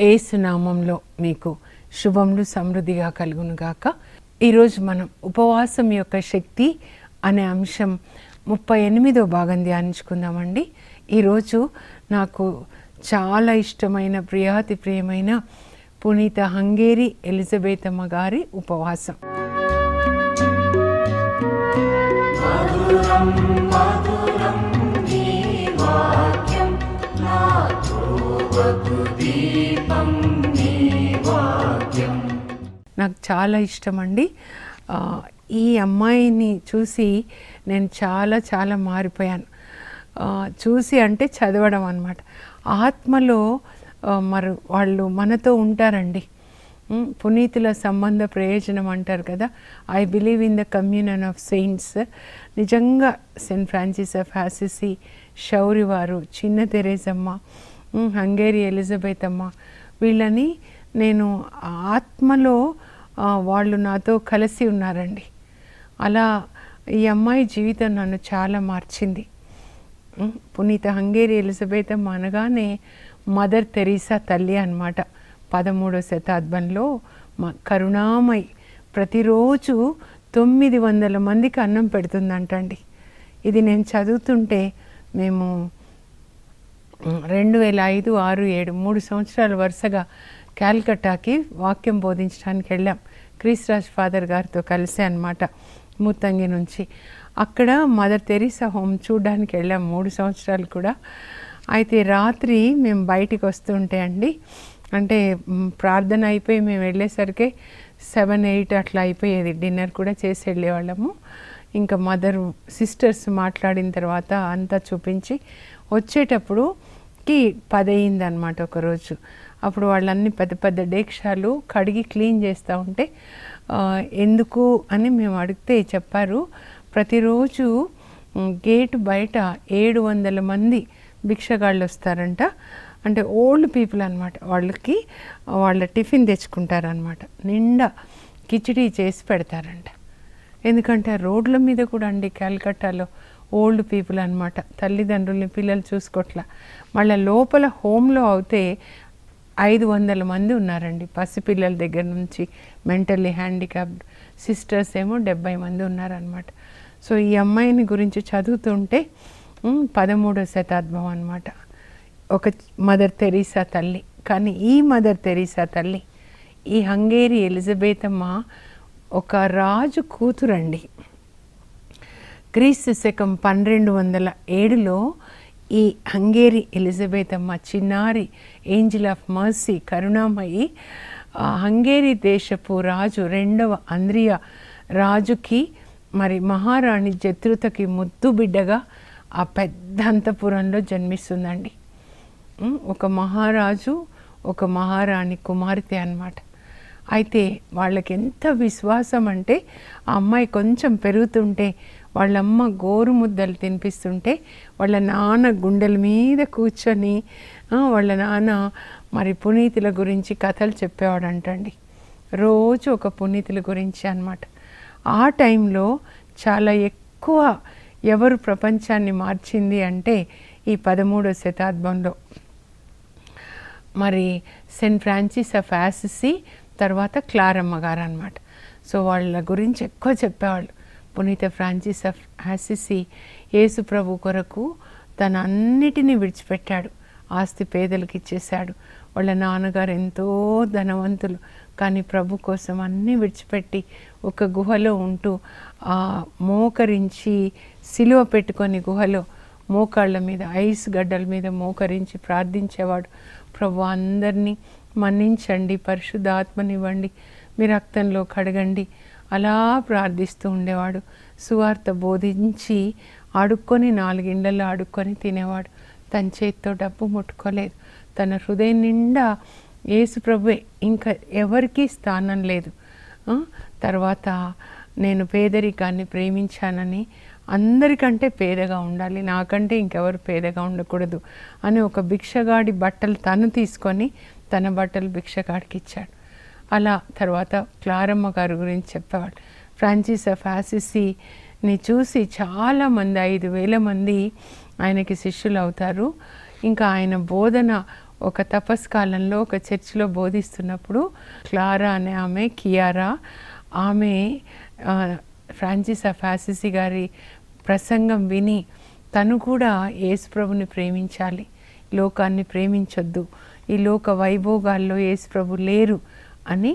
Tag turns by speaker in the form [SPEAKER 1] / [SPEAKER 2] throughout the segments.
[SPEAKER 1] ఏసునామంలో మీకు శుభములు సమృద్ధిగా కలుగునుగాక. ఈరోజు మనం ఉపవాసం యొక్క శక్తి అనే అంశం ముప్పై ఎనిమిదో భాగం ధ్యానించుకుందామండి. ఈరోజు నాకు చాలా ఇష్టమైన ప్రియాతి ప్రియమైన పునీత హంగేరి ఎలిజబెతమ్మ గారి ఉపవాసం. నాకు చాలా ఇష్టం అండి ఈ అమ్మాయిని చూసి నేను చాలా చాలా మారిపోయాను. చూసి అంటే చదవడం అనమాట ఆత్మలో మరి వాళ్ళు మనతో ఉంటారండి. పునీతుల సంబంధ ప్రయోజనం అంటారు కదా. I believe in the communion of saints. నిజంగా సెయింట్ ఫ్రాన్సిస్ ఆఫ్ హాసిసి షౌరి వారు చిన్న తెరేజమ్మ హంగేరి ఎలిజబెత్ అమ్మ వీళ్ళని నేను ఆత్మలో వాళ్ళు నాతో కలిసి ఉన్నారండి. అలా ఈ అమ్మాయి జీవితం నన్ను చాలా మార్చింది. పునీత హంగేరి ఎలిజబెత్ అమ్మ అనగానే మదర్ తెరీసా తల్లి అనమాట పదమూడో శతాబ్దంలో మా కరుణామయి ప్రతిరోజు తొమ్మిది వందల మందికి అన్నం పెడుతుందంటండి. ఇది నేను చదువుతుంటే మేము రెండు వేల ఐదు ఆరు ఏడు మూడు సంవత్సరాలు వరుసగా క్యాల్కటాకి వాక్యం బోధించడానికి వెళ్ళాం. క్రీస్రాజ్ ఫాదర్ గారితో కలిసి అనమాట ముత్తంగి నుంచి. అక్కడ మదర్ తెరీసా హోమ్ చూడడానికి వెళ్ళాం మూడు సంవత్సరాలు కూడా. అయితే రాత్రి మేము బయటికి వస్తుంటే అండి అంటే ప్రార్థన అయిపోయి మేము వెళ్ళేసరికి సెవెన్ ఎయిట్ అట్లా అయిపోయేది. డిన్నర్ కూడా చేసి వెళ్ళేవాళ్ళము. ఇంకా మదర్ సిస్టర్స్ మాట్లాడిన తర్వాత అంతా చూపించి వచ్చేటప్పుడు కి అనమాట ఒకరోజు. అప్పుడు వాళ్ళన్ని పెద్ద పెద్ద డేక్షాలు కడిగి క్లీన్ చేస్తూ ఉంటే ఎందుకు అని మేము అడిగితే చెప్పారు. ప్రతిరోజు గేట్ గేటు బయట ఏడు వందల మంది భిక్షగాళ్ళు వస్తారంట. అంటే ఓల్డ్ పీపుల్ అనమాట వాళ్ళకి వాళ్ళ టిఫిన్ తెచ్చుకుంటారనమాట నిండా కిచిడీ చేసి పెడతారంట. ఎందుకంటే రోడ్ల మీద కూడా అండి కలకట్టాలో ఓల్డ్ పీపుల్ అనమాట తల్లిదండ్రుల్ని పిల్లలు చూసుకోట్లా. మళ్ళీ లోపల హోమ్లో అయితే ఐదు వందల మంది ఉన్నారండి. పసిపిల్లల దగ్గర నుంచి మెంటల్లీ హ్యాండిక్యాప్డ్ సిస్టర్స్ ఏమో డెబ్బై మంది ఉన్నారనమాట సో ఈ అమ్మాయిని గురించి చదువుతుంటే పదమూడో శతాబ్దం అనమాట ఒక మదర్ తెరీసా తల్లి. కానీ ఈ మదర్ తెరీసా తల్లి ఈ హంగేరి ఎలిజబెత్ అమ్మ ఒక రాజు కూతురండి. క్రీస్తు శకం పన్నెండు వందల ఏడులో ఈ హంగేరి ఎలిజబెత్ అమ్మ చిన్నారి ఏంజిల్ ఆఫ్ మర్సీ కరుణామయి ఆ, హంగేరి దేశపు రాజు రెండవ అంద్రియ రాజుకి మరి మహారాణి జత్రుతకి ముద్దు బిడ్డగా ఆ పెద్ద అంతపురంలో జన్మిస్తుందండి. ఒక మహారాజు ఒక మహారాణి కుమార్తె అన్నమాట. అయితే వాళ్ళకి ఎంత విశ్వాసం అంటే ఆ అమ్మాయి కొంచెం పెరుగుతుంటే వాళ్ళమ్మ గోరు ముద్దలు తినిపిస్తుంటే వాళ్ళ నాన్న గుండెల మీద కూర్చొని వాళ్ళ నాన్న మరి పునీతుల గురించి కథలు చెప్పేవాడంటండి. రోజు ఒక పునీతుల గురించి అన్నమాట. ఆ టైంలో చాలా ఎక్కువ ఎవరు ప్రపంచాన్ని మార్చింది అంటే ఈ పదమూడో శతాబ్దంలో. మరి సెయింట్ ఫ్రాన్సిస్ ఆఫ్ యాసిసి తర్వాత క్లారమ్మ గారు అనమాట సో వాళ్ళ గురించి ఎక్కువ చెప్పేవాళ్ళు. పునీత ఫ్రాన్సిస్ ఆఫ్ యాసిసి యేసు ప్రభు కొరకు తన అన్నిటినీ విడిచిపెట్టాడు. ఆస్తి పేదలకు ఇచ్చేశాడు. వాళ్ళ నాన్నగారు ఎంతో ధనవంతులు. కానీ ప్రభు కోసం అన్నీ విడిచిపెట్టి ఒక గుహలో ఉంటూ ఆ మోకరించి సిలువ పెట్టుకొని గుహలో మోకాళ్ళ మీద ఐస్ గడ్డల మీద మోకరించి ప్రార్థించేవాడు. ప్రభు అందరినీ మన్నించండి పరిశుద్ధాత్మనివ్వండి. మీ రక్తంలో కడగండి. అలా ప్రార్థిస్తూ ఉండేవాడు. సువార్త బోధించి ఆడుకొని నాలుగిండల్లో ఆడుకొని తినేవాడు. తన చేతితో డబ్బు ముట్టుకోలేదు. తన హృదయం నిండా యేసు ప్రభువే ఇంకా ఎవరికీ స్థానం లేదు. తర్వాత నేను పేదరికాన్ని ప్రేమించానని అందరికంటే పేదగా ఉండాలి నాకంటే ఇంకెవరు పేదగా ఉండకూడదు అని ఒక భిక్షగాడి బట్టలు తను తీసుకొని తన బట్టలు భిక్షగాడికి ఇచ్చాడు. అలా తర్వాత క్లారమ్మ గారి గురించి చెప్పేవాడు ఫ్రాన్సిస్ ఆఫ్ ఆసిసిని చూసి చాలామంది ఐదు వేల మంది ఆయనకి శిష్యులు అవుతారు. ఇంకా ఆయన బోధన ఒక తపస్కాలంలో ఒక చర్చిలో బోధిస్తున్నప్పుడు క్లారా అనే ఆమె కియారా ఆమె ఫ్రాన్సిస్ ఆఫ్ ఆసిసి గారి ప్రసంగం విని తను కూడా యేసుప్రభుని ప్రేమించాలి. లోకాన్ని ప్రేమించొద్దు. ఈ లోక వైభోగాల్లో యేసుప్రభు లేరు. అని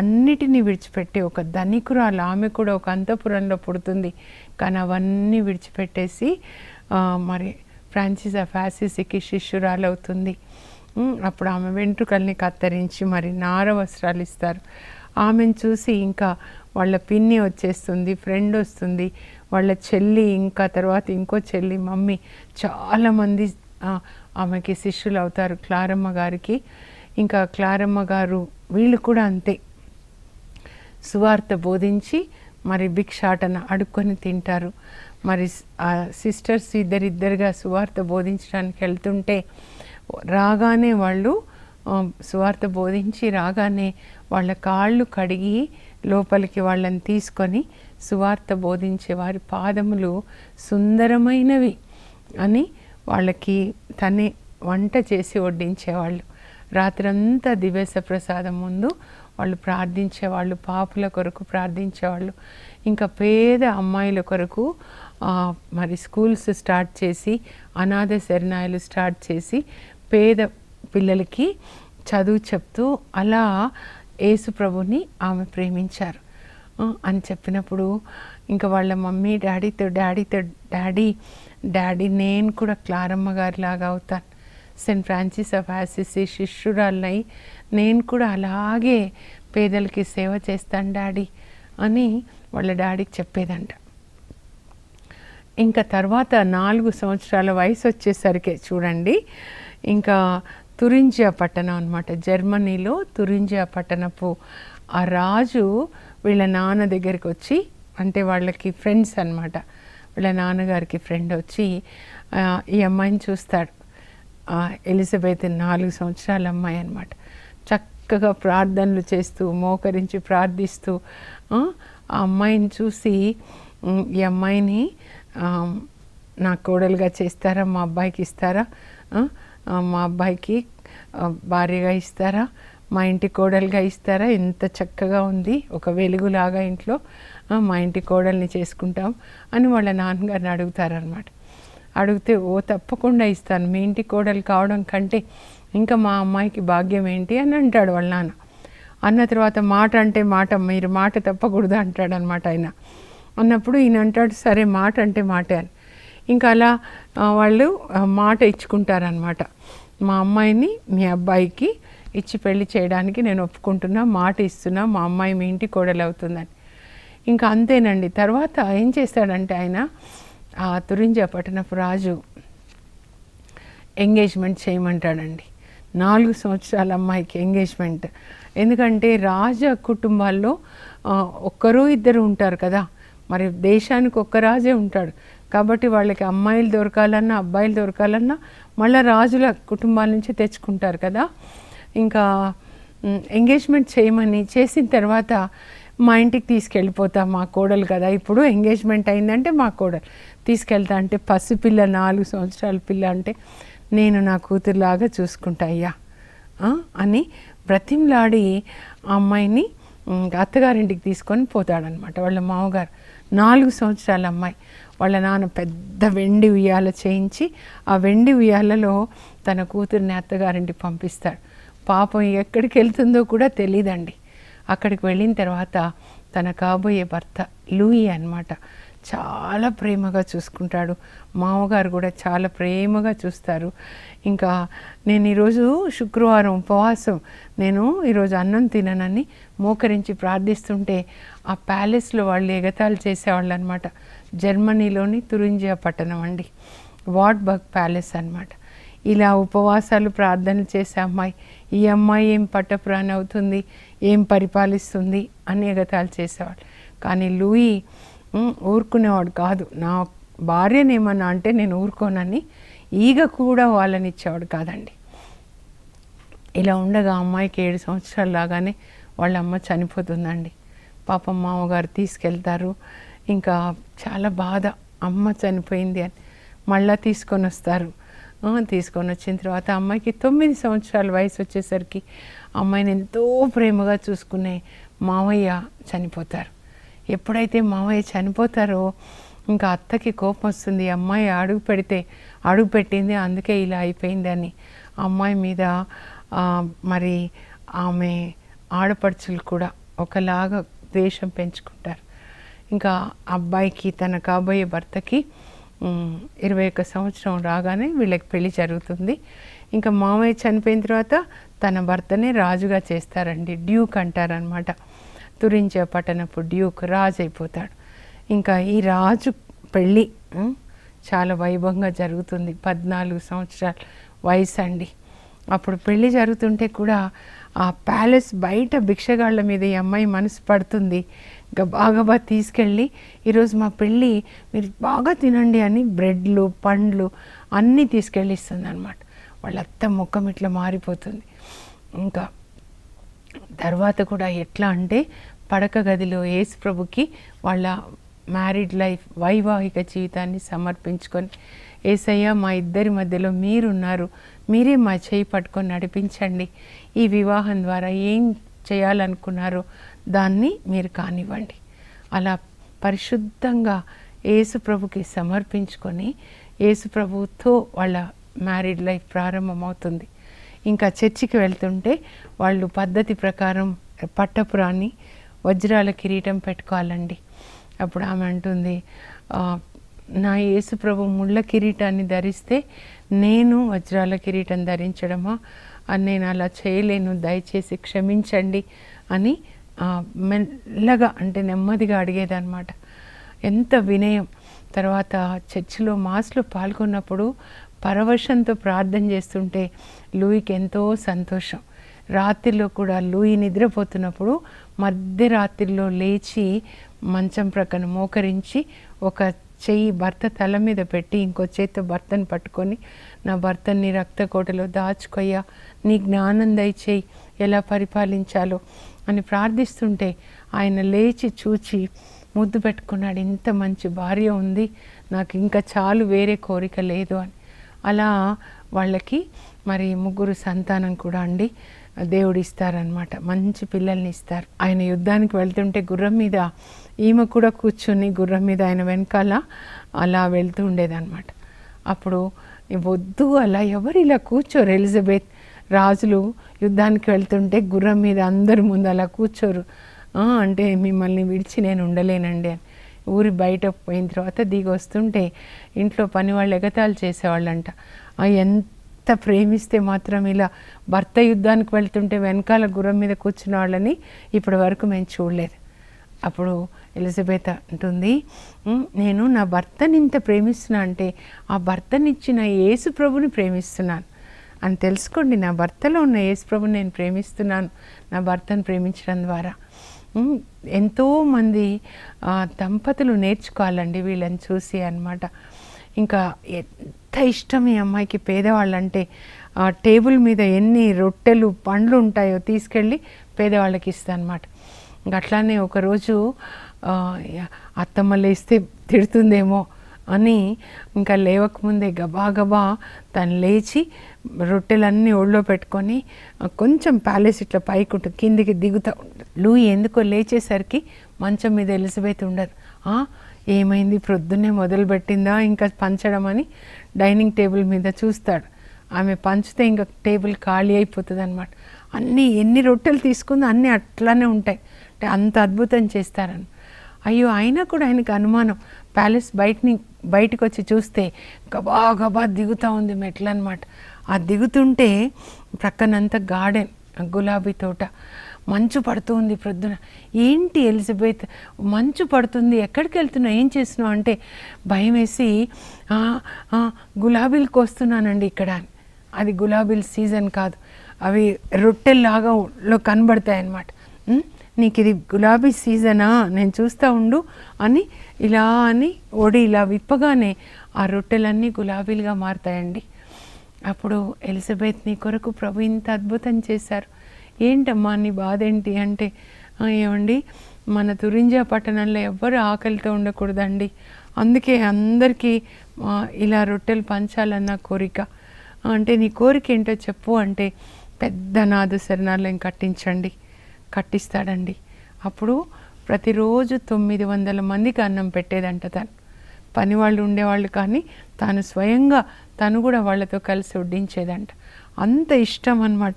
[SPEAKER 1] అన్నిటినీ విడిచిపెట్టి ఒక ధనికురాలు ఆమె కూడా ఒక అంతపురంలో పుడుతుంది. కానీ అవన్నీ విడిచిపెట్టేసి మరి ఫ్రాన్సిస్ ఆఫ్ శిష్యురాలవుతుంది. అప్పుడు ఆమె వెంట్రుకల్ని కత్తిరించి మరి నార వస్త్రాలు ఇస్తారు. ఆమెను చూసి ఇంకా వాళ్ళ పిన్ని వచ్చేస్తుంది ఫ్రెండ్ వస్తుంది. వాళ్ళ చెల్లి ఇంకా తర్వాత ఇంకో చెల్లి మమ్మీ చాలామంది ఆమెకి శిష్యులు అవుతారు క్లారమ్మ గారికి. ఇంకా క్లారమ్మ గారు వీళ్ళు కూడా అంతే. సువార్త బోధించి మరి భిక్షాటన అడుక్కొని తింటారు. మరి ఆ సిస్టర్స్ ఇద్దరిద్దరుగా సువార్త బోధించడానికి వెళ్తుంటే రాగానే వాళ్ళు సువార్త బోధించి రాగానే వాళ్ళ కాళ్ళు కడిగి లోపలికి వాళ్ళని తీసుకొని సువార్త బోధించే వారి పాదములు సుందరమైనవి అని వాళ్ళకి తనే వంట చేసి వడ్డించేవాళ్ళు. రాత్రంతా దివేశ ప్రసాదం ముందు వాళ్ళు ప్రార్థించేవాళ్ళు పాపుల కొరకు ప్రార్థించేవాళ్ళు ఇంకా పేద అమ్మాయిల కొరకు మరి స్కూల్స్ స్టార్ట్ చేసి అనాథ శరణాలు స్టార్ట్ చేసి పేద పిల్లలకి చదువు చెప్తూ అలా యేసు ప్రభుని ఆమె ప్రేమించారు. అని చెప్పినప్పుడు ఇంకా వాళ్ళ మమ్మీ డాడీతో డాడీతో డాడీ డాడీ నేను కూడా క్లారమ్మ గారి లాగా అవుతాను. సెయింట్ ఫ్రాన్సిస్ ఆఫ్ ఆసిసి శిష్యురాలై నేను కూడా అలాగే పేదలకి సేవ చేస్తాను డాడీ అని వాళ్ళ డాడీకి చెప్పేదంట. ఇంకా తర్వాత నాలుగు సంవత్సరాల వయసు వచ్చేసరికి చూడండి ఇంకా తురింజియా పట్టణం అనమాట జర్మనీలో తురింజియా పట్టణపు ఆ రాజు వీళ్ళ నాన్న దగ్గరికి వచ్చి అంటే వాళ్ళకి ఫ్రెండ్స్ అనమాట వీళ్ళ నాన్నగారికి ఫ్రెండ్ వచ్చి ఈ అమ్మాయిని చూస్తాడు. ఎలిజబెత్ నాలుగు సంవత్సరాల అమ్మాయి అనమాట చక్కగా ప్రార్థనలు చేస్తూ మోకరించి ప్రార్థిస్తూ ఆ, అమ్మాయిని చూసి ఈ అమ్మాయిని నా కోడలుగా చేస్తారా? మా అబ్బాయికి ఇస్తారా? మా అబ్బాయికి భార్యగా ఇస్తారా? మా ఇంటి కోడలుగా ఇస్తారా? ఎంత చక్కగా ఉంది. ఒక వెలుగులాగా ఇంట్లో మా ఇంటి కోడల్ని చేసుకుంటాం అని వాళ్ళ నాన్నగారిని అడుగుతారనమాట అడిగితే ఓ తప్పకుండా ఇస్తాను. మీ ఇంటి కోడలు కావడం కంటే ఇంకా మా అమ్మాయికి భాగ్యం ఏంటి? అని అంటాడు వాళ్ళ నాన్న. అన్న తర్వాత మాట అంటే మాట మీరు మాట తప్పకూడదు అంటాడు అనమాట ఆయన. అన్నప్పుడు ఈయన అంటాడు సరే మాట అంటే మాటే అని. ఇంకా అలా వాళ్ళు మాట ఇచ్చుకుంటారనమాట. మా అమ్మాయిని మీ అబ్బాయికి ఇచ్చి పెళ్ళి చేయడానికి నేను ఒప్పుకుంటున్నా మాట ఇస్తున్నా మా అమ్మాయి మీ ఇంటి కోడలు అవుతుందని. ఇంకా అంతేనండి. తర్వాత ఏం చేస్తాడంటే ఆయన ఆ తురింజ పట్టణపు రాజు ఎంగేజ్మెంట్ చేయమంటాడండి. నాలుగు సంవత్సరాల అమ్మాయికి ఎంగేజ్మెంట్. ఎందుకంటే రాజ కుటుంబాల్లో ఒక్కరూ ఒక్కరు ఇద్దరు ఉంటారు కదా. మరి దేశానికి ఒక్క రాజే ఉంటాడు. కాబట్టి వాళ్ళకి అమ్మాయిలు దొరకాలన్నా అబ్బాయిలు దొరకాలన్నా మళ్ళీ రాజుల కుటుంబాల నుంచి తెచ్చుకుంటారు కదా. ఇంకా ఎంగేజ్మెంట్ చేయమని చేసిన తర్వాత మా ఇంటికి తీసుకెళ్ళిపోతా మా కోడలు కదా. ఇప్పుడు ఎంగేజ్మెంట్ అయిందంటే మా కోడలు. తీసుకెళ్తా అంటే పసిపిల్ల నాలుగు సంవత్సరాల పిల్ల అంటే నేను నా కూతురులాగా చూసుకుంటా అయ్యా. అని బ్రతిమలాడి ఆ అమ్మాయిని అత్తగారింటికి తీసుకొని పోతాడనమాట వాళ్ళ మామగారు నాలుగు సంవత్సరాల అమ్మాయి. వాళ్ళ నాన్న పెద్ద వెండి ఉయ్యాల చేయించి ఆ వెండి ఉయ్యాలలో తన కూతుర్ని అత్తగారింటికి పంపిస్తాడు. పాపం ఎక్కడికి వెళ్తుందో కూడా తెలియదండి అక్కడికి వెళ్ళిన తర్వాత తన కాబోయే భర్త లూయి అన్నమాట. చాలా ప్రేమగా చూసుకుంటాడు. మామగారు కూడా చాలా ప్రేమగా చూస్తారు. ఇంకా నేను ఈరోజు శుక్రవారం ఉపవాసం. నేను ఈరోజు అన్నం తిననని మోకరించి ప్రార్థిస్తుంటే ఆ ప్యాలెస్లో వాళ్ళు ఎగతాలు చేసేవాళ్ళు అనమాట జర్మనీలోని తురింజియా పట్టణం అండి. వాట్బర్గ్ ప్యాలెస్ అన్నమాట. ఇలా ఉపవాసాలు ప్రార్థనలు చేసే అమ్మాయి ఈ అమ్మాయి ఏం పట్టపురాణి అవుతుంది? ఏం పరిపాలిస్తుంది? అని ఎగతాలు చేసేవాళ్ళు. కానీ లూయి ఊరుకునేవాడు కాదు. నా భార్యని ఏమన్నా అంటే నేను ఊరుకోనని ఈగ కూడా వాళ్ళని ఇచ్చేవాడు కాదండి. ఇలా ఉండగా అమ్మాయికి ఏడు సంవత్సరాలు లాగానే వాళ్ళ అమ్మ చనిపోతుందండి. పాపం మామగారు తీసుకెళ్తారు. ఇంకా చాలా బాధ. అమ్మ చనిపోయింది అని మళ్ళా తీసుకొని వస్తారు. తీసుకొని వచ్చిన తర్వాత అమ్మాయికి తొమ్మిది సంవత్సరాల వయసు వచ్చేసరికి అమ్మాయిని ఎంతో ప్రేమగా చూసుకునే మావయ్య చనిపోతారు. ఎప్పుడైతే మావయ్య చనిపోతారో ఇంకా అత్తకి కోపం వస్తుంది అమ్మాయి అడుగు పెడితే అడుగు పెట్టింది అందుకే ఇలా అయిపోయిందని. అమ్మాయి మీద మరి ఆమె ఆడపడుచులు కూడా ఒకలాగా ద్వేషం పెంచుకుంటారు. ఇంకా అబ్బాయికి తన కాబోయే భర్తకి ఇరవై ఒక్క సంవత్సరం రాగానే వీళ్ళకి పెళ్ళి జరుగుతుంది. ఇంకా మామయ్య చనిపోయిన తర్వాత తన భర్తనే రాజుగా చేస్తారండి డ్యూక్ అంటారనమాట తురించే పట్టణపు డ్యూక్ రాజు అయిపోతాడు ఇంకా ఈ రాజు పెళ్ళి చాలా వైభవంగా జరుగుతుంది. పద్నాలుగు సంవత్సరాల వయసు అండి అప్పుడు పెళ్ళి జరుగుతుంటే కూడా ఆ ప్యాలెస్ బయట భిక్షగాళ్ళ మీద ఈ అమ్మాయి మనసు పడుతుంది. గబాగబా తీసుకెళ్ళి ఈరోజు మా పెళ్ళి మీరు బాగా తినండి అని బ్రెడ్లు పండ్లు అన్నీ తీసుకెళ్ళి ఇస్తుంది అనమాట వాళ్ళంతా ముఖం ఇట్లా మారిపోతుంది. ఇంకా తర్వాత కూడా ఎట్లా అంటే పడక గదిలో ఏసుప్రభుకి వాళ్ళ మ్యారీడ్ లైఫ్ వైవాహిక జీవితాన్ని సమర్పించుకొని ఏసయ్య మా ఇద్దరి మధ్యలో మీరున్నారు. మీరే మా చేయి పట్టుకొని నడిపించండి. ఈ వివాహం ద్వారా ఏం చేయాలనుకున్నారో దాన్ని మీరు కానివ్వండి. అలా పరిశుద్ధంగా ఏసుప్రభుకి సమర్పించుకొని ఏసుప్రభుతో వాళ్ళ మ్యారీడ్ లైఫ్ ప్రారంభమవుతుంది. ఇంకా చర్చికి వెళ్తుంటే వాళ్ళు పద్ధతి ప్రకారం పట్టపురాన్ని వజ్రాల కిరీటం పెట్టుకోవాలండి. అప్పుడు ఆమె అంటుంది నా యేసు ప్రభు ముళ్ళ కిరీటాన్ని ధరిస్తే నేను వజ్రాల కిరీటం ధరించడమా? అని నేను అలా చేయలేను దయచేసి క్షమించండి అని మెల్లగా అంటే నెమ్మదిగా అడిగేదన్నమాట. ఎంత వినయం. తర్వాత చర్చిలో మాస్లో పాల్గొన్నప్పుడు పరవశంతో ప్రార్థన చేస్తుంటే లూయికి ఎంతో సంతోషం. రాత్రిలో కూడా లూయి నిద్రపోతున్నప్పుడు మధ్యరాత్రిలో లేచి మంచం ప్రక్కన మోకరించి ఒక చెయ్యి భర్త తల మీద పెట్టి ఇంకో చేతితో భర్తను పట్టుకొని నా భర్తని రక్తకోటలో దాచుకోయ్యా నీ జ్ఞానం దయచేయి ఎలా పరిపాలించాలో అని ప్రార్థిస్తుంటే ఆయన లేచి చూచి ముద్దు పెట్టుకున్నాడు. ఇంత మంచి భార్య ఉంది నాకు ఇంకా చాలు వేరే కోరిక లేదు అని. అలా వాళ్ళకి మరి ముగ్గురు సంతానం కూడా అండి. దేవుడు ఇస్తారనమాట మంచి పిల్లల్ని ఇస్తారు. ఆయన యుద్ధానికి వెళ్తుంటే గుర్రం మీద ఈమె కూడా కూర్చొని గుర్రం మీద ఆయన వెనకాల అలా వెళ్తూ ఉండేదన్నమాట. అప్పుడు వద్దు అలా ఎవరు ఇలా కూర్చోరు? ఎలిజబెత్ రాజులు యుద్ధానికి వెళ్తుంటే గుర్రం మీద అందరి ముందు అలా కూర్చోరు. అంటే మిమ్మల్ని విడిచి నేను ఉండలేనండి అని. ఊరి బయట పోయిన తర్వాత దిగి వస్తుంటే ఇంట్లో పని వాళ్ళు ఎగతాళి చేసేవాళ్ళంట. ఎంత ప్రేమిస్తే మాత్రం ఇలా భర్త యుద్ధానికి వెళ్తుంటే వెనకాల గుర్రం మీద కూర్చున్న వాళ్ళని ఇప్పటి వరకు మేము చూడలేదు. అప్పుడు ఎలిజబెత్ అంటుంది నేను నా భర్తని ఇంత ప్రేమిస్తున్నా అంటే ఆ భర్తనిచ్చిన యేసు ప్రభుని ప్రేమిస్తున్నాను. అని తెలుసుకోండి నా భర్తలో ఉన్న యేసు ప్రభుని నేను ప్రేమిస్తున్నాను నా భర్తను ప్రేమించడం ద్వారా. ఎంతోమంది దంపతులు నేర్చుకోవాలండి వీళ్ళని చూసి అనమాట ఇంకా ఎంత ఇష్టం ఈ అమ్మాయికి పేదవాళ్ళంటే ఆ టేబుల్ మీద ఎన్ని రొట్టెలు పండ్లు ఉంటాయో తీసుకెళ్ళి పేదవాళ్ళకి ఇస్తా అనమాట అట్లానే ఒకరోజు అత్తమ్మలు ఇస్తే తిడుతుందేమో అని ఇంకా లేవకముందే గబా గబా తను లేచి రొట్టెలన్నీ ఒళ్ళో పెట్టుకొని కొంచెం ప్యాలెస్ ఇట్లా పైకి ఉంటుంది కిందికి దిగుతూ ఉంటుంది. లూయి ఎందుకో లేచేసరికి మంచం మీద ఎలిజబెత్ ఉండదు. ఏమైంది? ప్రొద్దున్నే మొదలుపెట్టిందా ఇంకా పంచడం అని డైనింగ్ టేబుల్ మీద చూస్తాడు. ఆమె పంచితే ఇంకా టేబుల్ ఖాళీ అయిపోతుంది అనమాట అన్నీ ఎన్ని రొట్టెలు తీసుకుందో అన్నీ అట్లానే ఉంటాయి. అంటే అంత అద్భుతం చేస్తారని. అయ్యో అయినా కూడా ఆయనకు అనుమానం. ప్యాలెస్ బయటని బయటకు వచ్చి చూస్తే గబా గబా దిగుతూ ఉంది మెట్లు అనమాట ఆ దిగుతుంటే ప్రక్కనంతా గార్డెన్ గులాబీ తోట. మంచు పడుతుంది ప్రొద్దున. ఏంటి ఎలిజబెత్? మంచు పడుతుంది. ఎక్కడికి వెళ్తున్నావు? ఏం చేస్తున్నావు? అంటే భయం వేసి గులాబీలు కోస్తున్నానండి ఇక్కడ. అది గులాబీల సీజన్ కాదు. అవి రొట్టెల్లాగా కనబడతాయి అన్నమాట నీకు ఇది గులాబీ సీజనా? నేను చూస్తూ ఉండు అని ఇలా అని ఒడి ఇలా విప్పగానే ఆ రొట్టెలన్నీ గులాబీలుగా మారుతాయండి. అప్పుడు ఎలిజబెత్ నీ కొరకు ప్రభు ఇంత అద్భుతం చేశారు. ఏంటమ్మా నీ బాధ ఏంటి అంటే ఏమండి మన తురింజా పట్టణంలో ఎవ్వరు ఆకలితో ఉండకూడదండి. అందుకే అందరికీ ఇలా రొట్టెలు పంచాలన్న కోరిక. అంటే నీ కోరిక ఏంటో చెప్పు అంటే పెద్ద నాదు శరణాలయం కట్టించండి. కట్టిస్తాడండి. అప్పుడు ప్రతిరోజు తొమ్మిది వందల మందికి అన్నం పెట్టేదంట తను. పని వాళ్ళు ఉండేవాళ్ళు కానీ తాను స్వయంగా తను కూడా వాళ్ళతో కలిసి వడ్డించేదంట. అంత ఇష్టం అనమాట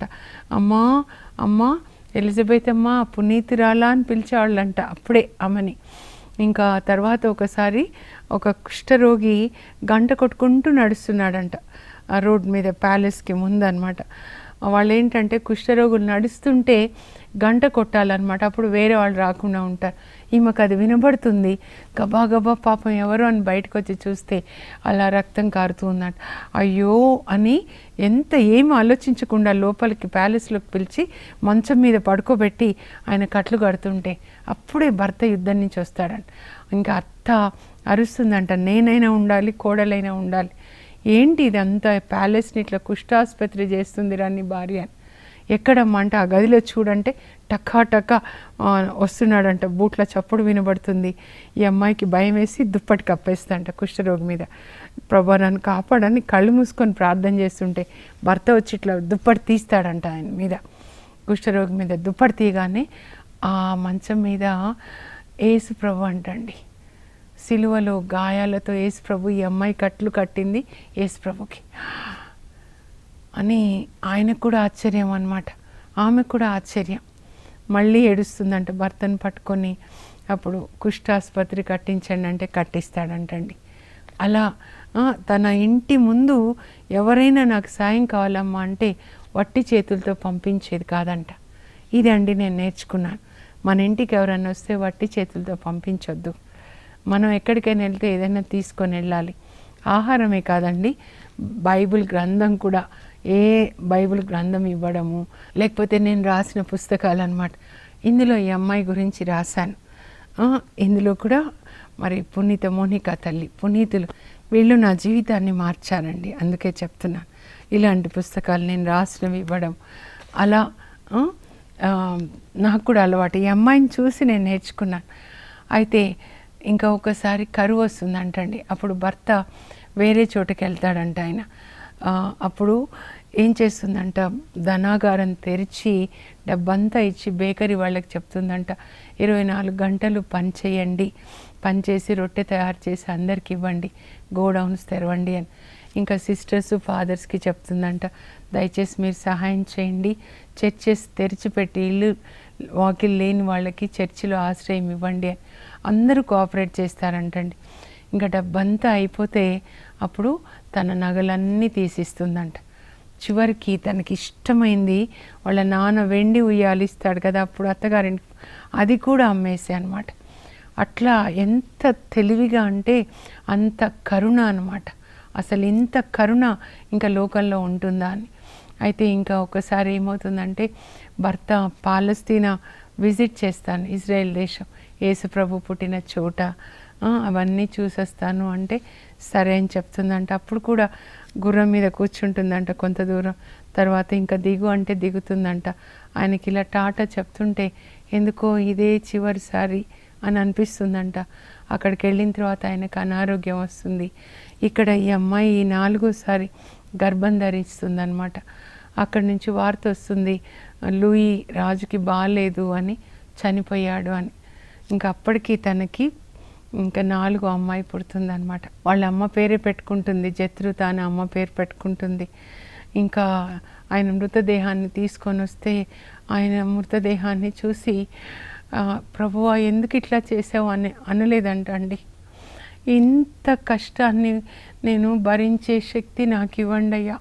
[SPEAKER 1] అమ్మా అమ్మా ఎలిజబెత్ అమ్మ పునీతురాలా అని పిలిచేవాళ్ళంట అప్పుడే అమ్మని ఇంకా తర్వాత ఒకసారి ఒక కుష్ఠరోగి గంట కొట్టుకుంటూ నడుస్తున్నాడంట. ఆ రోడ్ మీద ప్యాలెస్కి ముందనమాట వాళ్ళు ఏంటంటే కుష్ఠరోగులు నడుస్తుంటే గంట కొట్టాలన్నమాట. అప్పుడు వేరే వాళ్ళు రాకుండా ఉంటారు. ఈమెకు అది వినబడుతుంది. గబా గబా పాపం ఎవరు అని బయటకు వచ్చి చూస్తే అలా రక్తం కారుతూ ఉన్నట్టు. అయ్యో అని ఎంత ఏమి ఆలోచించకుండా లోపలికి ప్యాలెస్లోకి పిలిచి మంచం మీద పడుకోబెట్టి ఆయన కట్లు కడుతుంటే అప్పుడే భర్త యుద్ధం నుంచి వస్తాడంట. ఇంకా అత్త అరుస్తుందంట నేనైనా ఉండాలి కోడలైనా ఉండాలి. ఏంటి ఇదంతా? ప్యాలెస్ని ఇట్లా కుష్టాసుపత్రి చేస్తుంది రాని భార్య అని. ఆ గదిలో చూడంటే టక్కా టక్కా వస్తున్నాడంట. బూట్ల చప్పుడు వినబడుతుంది. ఈ అమ్మాయికి భయం వేసి దుప్పటి కప్పేస్తుందంట కుష్ఠరోగి మీద. ప్రభా నన్ను కాపాడని కళ్ళు మూసుకొని ప్రార్థన చేస్తుంటే భర్త వచ్చి ఇట్లా దుప్పటి తీస్తాడంట ఆయన మీద. కుష్ఠరోగి మీద దుప్పటి తీయగానే ఆ మంచం మీద ఏసు ప్రభు అంటండి. సిలువలో గాయాలతో యేసు ప్రభు ఈ అమ్మాయి కట్లు కట్టింది యేసు ప్రభుకి. అని ఆయనకు కూడా ఆశ్చర్యం అనమాట ఆమె కూడా ఆశ్చర్యం. మళ్ళీ ఏడుస్తుందంట భర్తను పట్టుకొని అప్పుడు కుష్ఠాసుపత్రి కట్టించండి అంటే కట్టిస్తాడంటండి. అలా తన ఇంటి ముందు ఎవరైనా నాకు సాయం కావాలమ్మా అంటే వట్టి చేతులతో పంపించేది కాదంట. ఇదండి నేను నేర్చుకున్నాను. మన ఇంటికి ఎవరైనా వస్తే వట్టి చేతులతో పంపించొద్దు. మనం ఎక్కడికైనా వెళ్తే ఏదైనా తీసుకొని వెళ్ళాలి. ఆహారమే కాదండి బైబిల్ గ్రంథం కూడా ఏ బైబిల్ గ్రంథం ఇవ్వడము లేకపోతే నేను రాసిన పుస్తకాలు అనమాట ఇందులో ఈ అమ్మాయి గురించి రాశాను. ఇందులో కూడా మరి పునీత మోనికా తల్లి పునీతులు వీళ్ళు నా జీవితాన్ని మార్చారండి అందుకే చెప్తున్నాను ఇలాంటి పుస్తకాలు నేను రాసినవి ఇవ్వడం అలా నాకు కూడా అలవాటు. ఈ అమ్మాయిని చూసి నేను నేర్చుకున్నాను. అయితే ఇంకా ఒకసారి కరువు వస్తుందంటండి. అప్పుడు భర్త వేరే చోటుకి వెళ్తాడంట ఆయన. అప్పుడు ఏం చేస్తుందంట? ధనాగారం తెరిచి డబ్బంతా ఇచ్చి బేకరీ వాళ్ళకి చెప్తుందంట. ఇరవై నాలుగు గంటలు పని చేయండి. పని చేసి రొట్టె తయారు చేసి అందరికి ఇవ్వండి. గోడౌన్స్ తెరవండి అని. ఇంకా సిస్టర్స్ ఫాదర్స్కి చెప్తుందంట. దయచేసి మీరు సహాయం చేయండి. చర్చెస్ తెరిచిపెట్టి ఇల్లు వాకిల్ లేని వాళ్ళకి చర్చిలో ఆశ్రయం ఇవ్వండి అని. అందరూ కోఆపరేట్ చేస్తారంటండి. ఇంకా డబ్బంతా అయిపోతే అప్పుడు తన నగలన్నీ తీసిస్తుందంట. చివరికి తనకి ఇష్టమైంది వాళ్ళ నాన్న వెండి ఉయ్యాలిస్తాడు కదా అప్పుడు అత్తగారింటి అది కూడా అమ్మేసే అనమాట అట్లా ఎంత తెలివిగా అంటే అంత కరుణ అనమాట అసలు ఇంత కరుణ ఇంకా లోకంలో ఉంటుందా అని. అయితే ఇంకా ఒకసారి ఏమవుతుందంటే భర్త పాలస్తీనా విజిట్ చేస్తాను ఇజ్రాయెల్ దేశం. యేసుప్రభు పుట్టిన చోట అవన్నీ చూసొస్తాను అంటే సరే అని చెప్తుందంట. అప్పుడు కూడా గుర్రం మీద కూర్చుంటుందంట కొంత దూరం. తర్వాత ఇంకా దిగు అంటే దిగుతుందంట. ఆయనకి ఇలా టాటా చెప్తుంటే ఎందుకో ఇదే చివరిసారి అని అనిపిస్తుందంట. అక్కడికి వెళ్ళిన తర్వాత ఆయనకు అనారోగ్యం వస్తుంది. ఇక్కడ ఈ అమ్మాయి ఈ నాలుగోసారి గర్భం ధరిస్తుందనమాట అక్కడి నుంచి వార్త వస్తుంది లూయి రాజుకి బాగాలేదు అని చనిపోయాడు అని. ఇంకా అప్పటికి తనకి ఇంకా నాలుగో అమ్మాయి పుడుతుందనమాట వాళ్ళ అమ్మ పేరే పెట్టుకుంటుంది. జత్రు తాను అమ్మ పేరు పెట్టుకుంటుంది. ఇంకా ఆయన మృతదేహాన్ని తీసుకొని వస్తే ఆయన మృతదేహాన్ని చూసి "ఆ, ప్రభువా ఎందుకు ఇట్లా చేసావు? అని అనలేదంట అండి. ఇంత కష్టాన్ని నేను భరించే శక్తి నాకు ఇవ్వండి అయ్యా.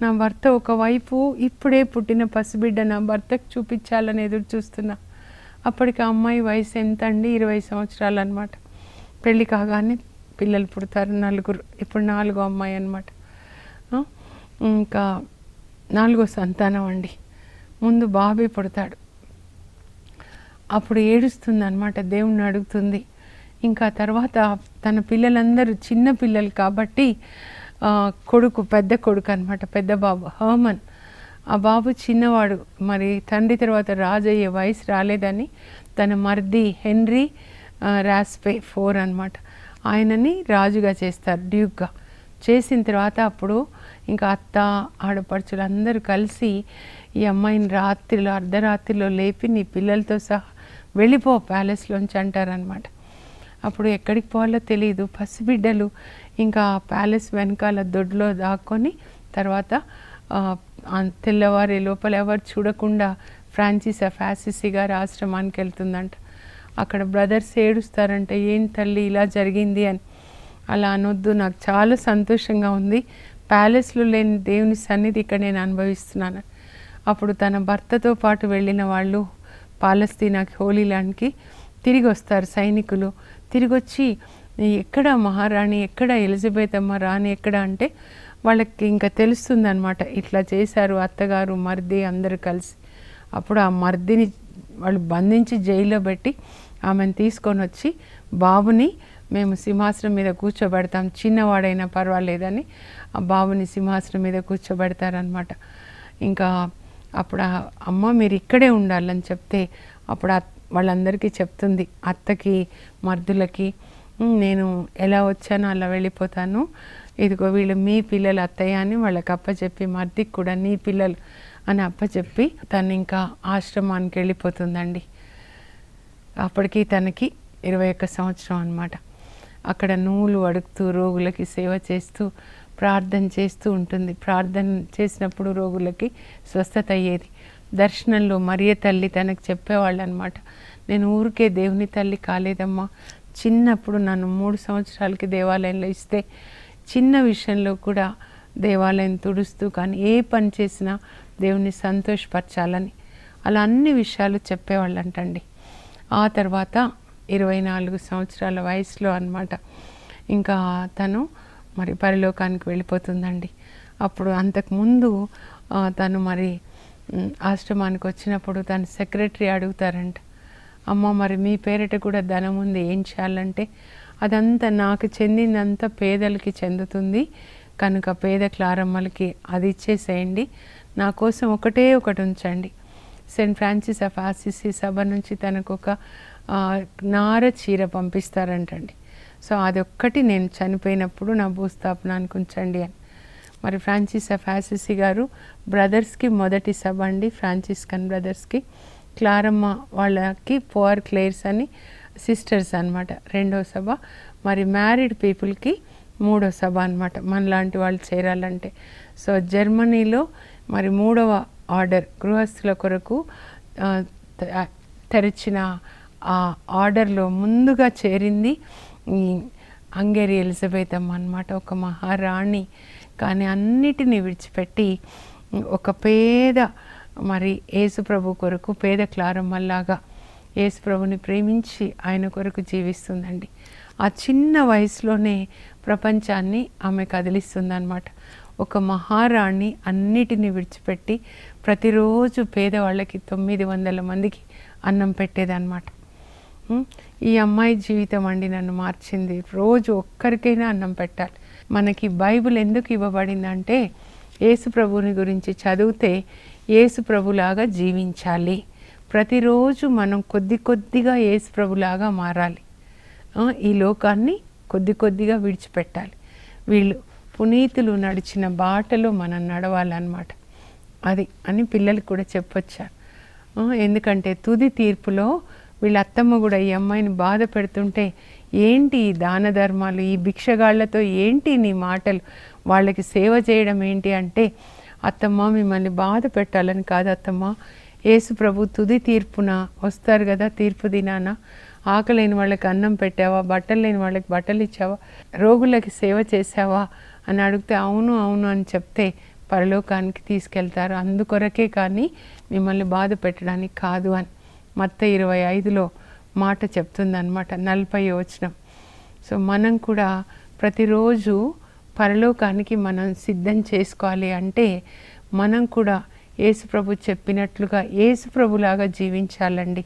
[SPEAKER 1] నా భర్త ఒకవైపు ఇప్పుడే పుట్టిన పసిబిడ్డ నా భర్తకు చూపించాలని ఎదురు చూస్తున్నా అప్పటికి ఆ అమ్మాయి వయసు ఎంత అండి ఇరవై సంవత్సరాలు అనమాట పెళ్ళి కాగానే పిల్లలు పుడతారు. నలుగురు ఇప్పుడు నాలుగో అమ్మాయి అనమాట ఇంకా నాలుగో సంతానం అండి. ముందు బాబే పుడతాడు. అప్పుడు ఏడుస్తుంది అనమాట దేవుణ్ణి అడుగుతుంది. ఇంకా తర్వాత తన పిల్లలందరూ చిన్న పిల్లలు కాబట్టి కొడుకు పెద్ద కొడుకు అనమాట పెద్ద బాబు హర్మన్. ఆ బాబు చిన్నవాడు. మరి తండ్రి తర్వాత రాజు అయ్యే వయసు రాలేదని తన మర్ది హెన్రీ రాస్పే ఫోర్ అనమాట ఆయనని రాజుగా చేస్తారు డ్యూక్గా. చేసిన తర్వాత అప్పుడు ఇంకా అత్త ఆడపడుచులు అందరూ కలిసి ఈ అమ్మాయిని రాత్రిలో అర్ధరాత్రిలో లేపి నీ పిల్లలతో సహా వెళ్ళిపో ప్యాలెస్లోంచి అంటారనమాట అప్పుడు ఎక్కడికి పోవాలో తెలియదు పసిబిడ్డలు ఇంకా ప్యాలెస్ వెనకాల దొడ్లో దాక్కొని తర్వాత తెల్లవారి లోపల ఎవరు చూడకుండా ఫ్రాన్సిస్ ఆఫ్ గారి ఆశ్రమానికి వెళ్తుందంట. అక్కడ బ్రదర్స్ ఏడుస్తారంట ఏం తల్లి ఇలా జరిగింది అని. అలా అనొద్దు నాకు చాలా సంతోషంగా ఉంది. ప్యాలెస్లో లేని దేవుని సన్నిధి ఇక్కడ నేను అనుభవిస్తున్నాను. అప్పుడు తన భర్తతో పాటు వెళ్ళిన వాళ్ళు పాలస్తీనాకి హోలీ ల్యాండ్కి తిరిగి వస్తారు సైనికులు. తిరిగి వచ్చి ఎక్కడ మహారాణి ఎక్కడ ఎలిజబెత్ అమ్మ రాణి ఎక్కడ? అంటే వాళ్ళకి ఇంకా తెలుస్తుంది అనమాట ఇట్లా చేశారు అత్తగారు మరిది అందరు కలిసి. అప్పుడు ఆ మర్దిని వాళ్ళు బంధించి జైల్లో పెట్టి ఆమెను తీసుకొని వచ్చి బాబుని మేము సింహాసనం మీద కూర్చోబెడతాం. చిన్నవాడైనా పర్వాలేదని ఆ బాబుని సింహాసనం మీద కూర్చోబెడతారనమాట ఇంకా అప్పుడు అమ్మ మీరు ఇక్కడే ఉండాలని చెప్తే అప్పుడు వాళ్ళందరికీ చెప్తుంది. అత్తకి మర్దులకి నేను ఎలా వచ్చానో అలా వెళ్ళిపోతాను. ఇదిగో వీళ్ళు మీ పిల్లలు అత్తయ్య అని వాళ్ళకి అప్పచెప్పి మర్దికి కూడా నీ పిల్లలు అని అప్పచెప్పి తను ఇంకా ఆశ్రమానికి వెళ్ళిపోతుందండి. అప్పటికి తనకి ఇరవై ఒక్క సంవత్సరం అనమాట అక్కడ నూలు అడుగుతూ రోగులకి సేవ చేస్తూ ప్రార్థన చేస్తూ ఉంటుంది. ప్రార్థన చేసినప్పుడు రోగులకి స్వస్థత అయ్యేది. దర్శనంలో మరియ తల్లి తనకు చెప్పేవాళ్ళు అనమాట నేను ఊరికే దేవుని తల్లి కాలేదమ్మా. చిన్నప్పుడు నన్ను మూడు సంవత్సరాలకి దేవాలయంలో ఇస్తే చిన్న విషయంలో కూడా దేవాలయం తుడుస్తూ కానీ ఏ పని చేసినా దేవుణ్ణి సంతోషపరచాలని అలా అన్ని విషయాలు చెప్పేవాళ్ళు అంటండి ఆ తర్వాత ఇరవై నాలుగు సంవత్సరాల వయసులో అనమాట ఇంకా తను మరి పరిలోకానికి వెళ్ళిపోతుందండి. అప్పుడు అంతకుముందు తను మరి ఆశ్రమానికి వచ్చినప్పుడు తన సెక్రటరీ అడుగుతారంట. అమ్మ మరి మీ పేరిట కూడా ధనం ఉంది ఏం చేయాలంటే అదంతా నాకు చెందిందంతా పేదలకి చెందుతుంది. కనుక పేద క్లారమ్మలకి అది ఇచ్చేసేయండి. నా కోసం ఒకటే ఒకటి ఉంచండి. సెయింట్ ఫ్రాన్సిస్ ఆఫ్ ఆసిసి సభ నుంచి తనకు ఒక నార చీర పంపిస్తారంటండి. సో అదొక్కటి నేను చనిపోయినప్పుడు నా భూస్థాపనానికి ఉంచండి అని. మరి ఫ్రాన్సిస్ ఆఫ్ ఆసిసి గారు బ్రదర్స్కి మొదటి సభ అండి ఫ్రాన్సిస్కన్ బ్రదర్స్కి. క్లారమ్మ వాళ్ళకి పోర్ క్లేర్స్ అని సిస్టర్స్ అనమాట రెండో సభ. మరి మ్యారీడ్ పీపుల్కి మూడో సభ అనమాట మనలాంటి వాళ్ళు చేరాలంటే. సో జర్మనీలో మరి మూడవ ఆర్డర్ గృహస్థుల కొరకు తెరిచిన ఆ ఆర్డర్లో ముందుగా చేరింది అంగేరి హంగేరి ఎలిజబెత్ అమ్మ అనమాట ఒక మహారాణి. కానీ అన్నిటినీ విడిచిపెట్టి ఒక పేద మరి యేసుప్రభు కొరకు పేద క్లారమ్మల్లాగా యేసుప్రభుని ప్రేమించి ఆయన కొరకు జీవిస్తుందండి. ఆ చిన్న వయసులోనే ప్రపంచాన్ని ఆమె కదిలిస్తుందన్నమాట. ఒక మహారాణి అన్నిటిని విడిచిపెట్టి ప్రతిరోజు పేదవాళ్ళకి తొమ్మిది వందల మందికి అన్నం పెట్టేదన్నమాట. ఈ అమ్మాయి జీవితం అండి నన్ను మార్చింది. రోజు ఒక్కరికైనా అన్నం పెట్టాలి. మనకి బైబిల్ ఎందుకు ఇవ్వబడిందంటే యేసు ప్రభుని గురించి చదివితే యేసు ప్రభులాగా జీవించాలి. ప్రతిరోజు మనం కొద్ది కొద్దిగా ఏసుప్రభులాగా మారాలి. ఈ లోకాన్ని కొద్ది కొద్దిగా విడిచిపెట్టాలి. వీళ్ళు పునీతులు నడిచిన బాటలో మనం నడవాలన్నమాట. అది అని పిల్లలకు కూడా చెప్పొచ్చారు. ఎందుకంటే తుది తీర్పులో వీళ్ళ అత్తమ్మ కూడా ఈ అమ్మాయిని బాధ పెడుతుంటే ఏంటి ఈ దాన ధర్మాలు ఈ భిక్షగాళ్ళతో ఏంటి నీ మాటలు? వాళ్ళకి సేవ చేయడం ఏంటి అంటే అత్తమ్మ మిమ్మల్ని బాధ పెట్టాలని కాదు అత్తమ్మ. యేసు ప్రభు తుది తీర్పున వస్తారు కదా తీర్పు దినాన. ఆకలేని వాళ్ళకి అన్నం పెట్టావా బట్టలు లేని వాళ్ళకి బట్టలు ఇచ్చావా రోగులకి సేవ చేసావా అని అడిగితే అవును అవును అని చెప్తే పరలోకానికి తీసుకెళ్తారు. అందుకొరకే కానీ మిమ్మల్ని బాధ పెట్టడానికి కాదు అని మత్త ఇరవై ఐదులో మాట చెప్తుందన్నమాట నలభై వచనం. సో మనం కూడా ప్రతిరోజు పరలోకానికి మనం సిద్ధం చేసుకోవాలి అంటే మనం కూడా యేసుప్రభు చెప్పినట్లుగా యేసుప్రభులాగా జీవించాలండి.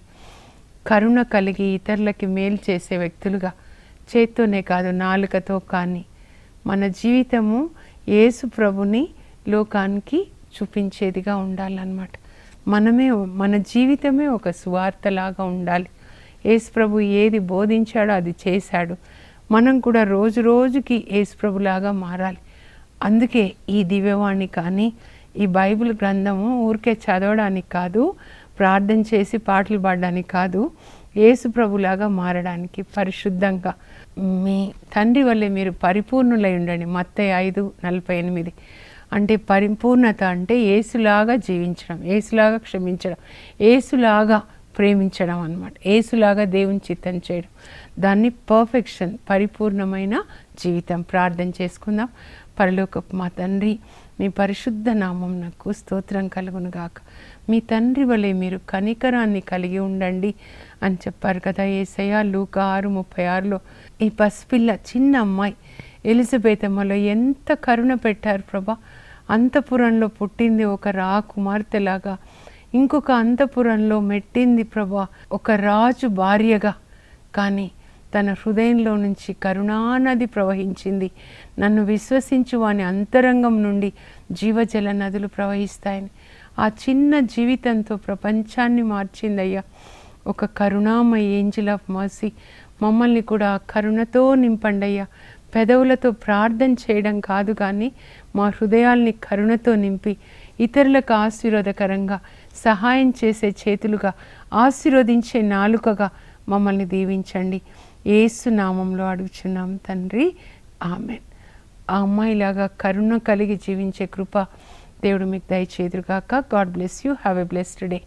[SPEAKER 1] కరుణ కలిగి ఇతరులకి మేలు చేసే వ్యక్తులుగా చేత్తోనే కాదు నాలుకతో కానీ. మన జీవితము యేసు ప్రభుని లోకానికి చూపించేదిగా ఉండాలన్నమాట. మనమే మన జీవితమే ఒక సువార్తలాగా ఉండాలి. యేసు ప్రభు ఏది బోధించాడో అది చేశాడు. మనం కూడా రోజు రోజుకి యేసు ప్రభులాగా మారాలి. అందుకే ఈ దివ్యవాణి కానీ ఈ బైబిల్ గ్రంథము ఊరికే చదవడానికి కాదు ప్రార్థన చేసి పాటలు పాడడానికి కాదు యేసు ప్రభులాగా మారడానికి పరిశుద్ధంగా మీ తండ్రి వల్లే మీరు పరిపూర్ణులై ఉండండి. మత్తయి ఐదు నలభై ఎనిమిది. అంటే పరిపూర్ణత అంటే ఏసులాగా జీవించడం ఏసులాగా క్షమించడం ఏసులాగా ప్రేమించడం అనమాట ఏసులాగా దేవుని చిత్తం చేయడం. దాన్ని పర్ఫెక్షన్ పరిపూర్ణమైన జీవితం. ప్రార్థన చేసుకుందాం. పరలోకపు మా తండ్రి మీ పరిశుద్ధ నామం నాకు స్తోత్రం కలుగును గాక మీ తండ్రి వలె మీరు కనికరాన్ని కలిగి ఉండండి అని చెప్పారు కదా ఏసయ్య లూక ఆరు ముప్పై ఆరులో. ఈ పసిపిల్ల చిన్న అమ్మాయి ఎలిజబెత్ అమ్మలో ఎంత కరుణ పెట్టారు ప్రభా. అంతపురంలో పుట్టింది ఒక రా కుమార్తెలాగా. ఇంకొక అంతపురంలో మెట్టింది ప్రభా ఒక రాజు భార్యగా. కానీ తన హృదయంలో నుంచి కరుణానది ప్రవహించింది. నన్ను విశ్వసించు వాని అంతరంగం నుండి జీవజల నదులు ప్రవహిస్తాయని. ఆ చిన్న జీవితంతో ప్రపంచాన్ని మార్చిందయ్యా. ఒక కరుణామయ ఏంజిల్ ఆఫ్ మర్సీ. మమ్మల్ని కూడా కరుణతో నింపండి అయ్యా పెదవులతో ప్రార్థన చేయడం కాదు కానీ మా హృదయాల్ని కరుణతో నింపి ఇతరులకు ఆశీర్వాదకరంగా సహాయం చేసే చేతులుగా ఆశీర్వదించే నాలుకగా మమ్మల్ని దీవించండి. ఏసు నామంలో అడుగుచున్నాం తండ్రి. ఆమెన్. ఆ అమ్మాయిలాగా కరుణ కలిగి జీవించే కృప దేవుడు మీకు దయచేదురుగాక God bless you. Have a blessed day.